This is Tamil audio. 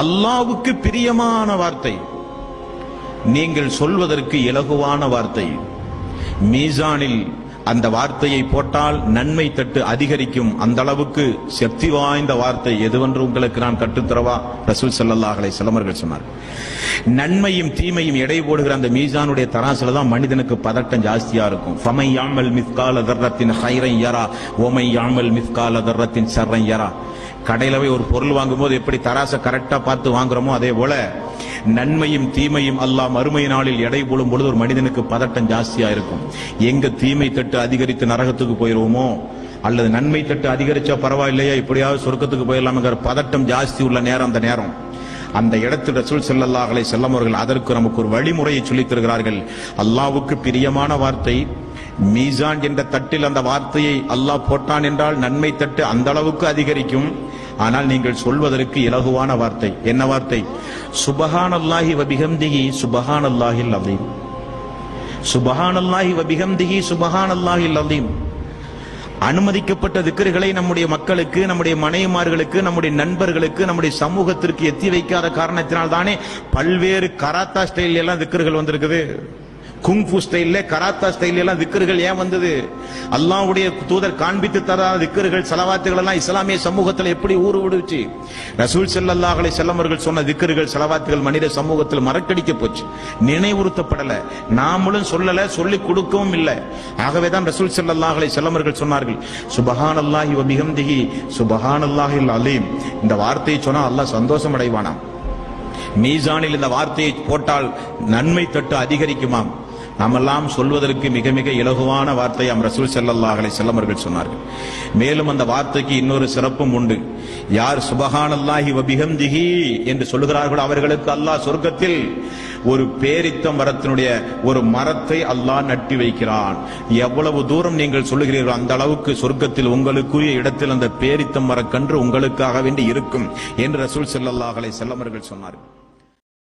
அல்லாவுக்கு பிரியமான வார்த்தை. நீங்கள் சொல்வதற்கு இலகுவான வார்த்தை. மீசானில் அந்த வார்த்தையை போட்டால் நன்மை தட்டு அதிகரிக்கும் அந்த அளவுக்கு சக்தி வாய்ந்த வார்த்தை எதுவென்று உங்களுக்கு நான் கற்றுத்தரவா ரசூல் ஸல்லல்லாஹு சிலமர்கள் சொன்னார். நன்மையும் தீமையும் எடை போடுகிற அந்த மீசானுடைய தராசில தான் மனிதனுக்கு பதட்டம் ஜாஸ்தியா இருக்கும். ஃபமை யாமல் மிஸ்கால தர்ரத்தின் ஹைரன் யரா ஓமை யாமல் மிஸ்கால தர்ரத்தின் சர்ரன் யரா. கடையில் போய் ஒரு பொருள் வாங்கும்போது எப்படி தராசை கரெக்டாக பார்த்து வாங்குறோமோ அதே போல நன்மையும் தீமையும் அல்லாஹ் மறுமை நாளில் எடை போடும் பொழுது ஒரு மனிதனுக்கு பதட்டம் ஜாஸ்தியா இருக்கும். எங்க தீமை தட்டு அதிகரித்து நரகத்துக்கு போயிடுவோமோ அல்லது நன்மை தட்டு அதிகரிச்சா பரவாயில்லையா? இப்படியாவது சொர்க்கத்துக்கு போயிடலாம்ங்கிற பதட்டம் ஜாஸ்தி உள்ள நேரம் அந்த நேரம். அந்த இடத்தில் ரசூல் செல்லல்லாஹலை செல்லமவர்கள் அதற்கு நமக்கு ஒரு வழிமுறையை சொல்லித் தருகிறார்கள். அல்லாவுக்கு பிரியமான வார்த்தை மீசான் என்ற தட்டில் அந்த வார்த்தையை அல்லாஹ் போட்டான் என்றால் நன்மை தட்டு அந்த அளவுக்கு அதிகரிக்கும். ஆனால் நீங்கள் சொல்வதற்கு இலகுவான வார்த்தை. என்ன வார்த்தை? சுபஹான் அல்லாஹி சுபஹானல்லாஹி சுபஹான் சுபஹானல்லாஹில் அலீம். சுபஹானல்லாஹி சுபஹான் அல்லாஹில் அலீம். அனுமதிக்கப்பட்ட திக்கர்களை நம்முடைய மக்களுக்கு நம்முடைய மனைவிமார்களுக்கு நம்முடைய நண்பர்களுக்கு நம்முடைய சமூகத்திற்கு எத்தி வைக்காத காரணத்தினால் தானே பல்வேறு கராத்தா ஸ்டைல் எல்லாம் திக்கர்கள் வந்திருக்குது. குங்ஃபு ஸ்டைல்ல கராத்தா ஸ்டைல் எல்லாம் திக்கர்கள் ஏன் வந்தது? அல்லாவுடைய தூதர் காண்பித்து தராத திக்கர்கள் செலவாத்துகள் எல்லாம் இஸ்லாமிய சமூகத்தில் எப்படி ஊறு விடுச்சு? ரசூல் செல்லல்லாஹலை செல்லமர்கள் சொன்ன திக்கர்கள் செலவாத்துகள் மனித சமூகத்தில் மறக்கடிக்க போச்சு. நினைவுறுத்தப்படல. நாமளும் சொல்லல சொல்லி கொடுக்கவும் இல்லை. ஆகவே தான் ரசூல் ஸல்லல்லாஹு செல்லமர்கள் சொன்னார்கள் சுபஹான் சொன்னார்கள் சுபஹானல்லாஹி வ பிஹம்திஹி சுபஹானல்லாஹில் அலீம் இந்த வார்த்தையை சொன்னா அல்லாஹ் சந்தோஷம் அடைவானாம். மீசானில் இந்த வார்த்தையை போட்டால் நன்மை தட்டு அதிகரிக்குமாம். நாமெல்லாம் சொல்வதற்கு மிக மிக இலகுவான வார்த்தையாம் ரசூல் ஸல்லல்லாஹு அலைஹி செல்லமர்கள் சொன்னார்கள். மேலும் அந்த வார்த்தைக்கு இன்னொரு சிறப்பும் உண்டு. யார் சுபகானல்லாஹி வ என்று சொல்லுகிறார்களோ அவர்களுக்கு அல்லாஹ் சொர்க்கத்தில் ஒரு பேரித்த மரத்தினுடைய ஒரு மரத்தை அல்லாஹ் நட்டி வைக்கிறான். எவ்வளவு தூரம் நீங்கள் சொல்லுகிறீர்கள் அந்த அளவுக்கு சொர்க்கத்தில் உங்களுக்குரிய இடத்தில் அந்த பேரித்த மரக்கன்று உங்களுக்காக வேண்டி இருக்கும் என்று ரசூல் செல்லல்லாஹலை செல்லமர்கள் சொன்னார்கள்.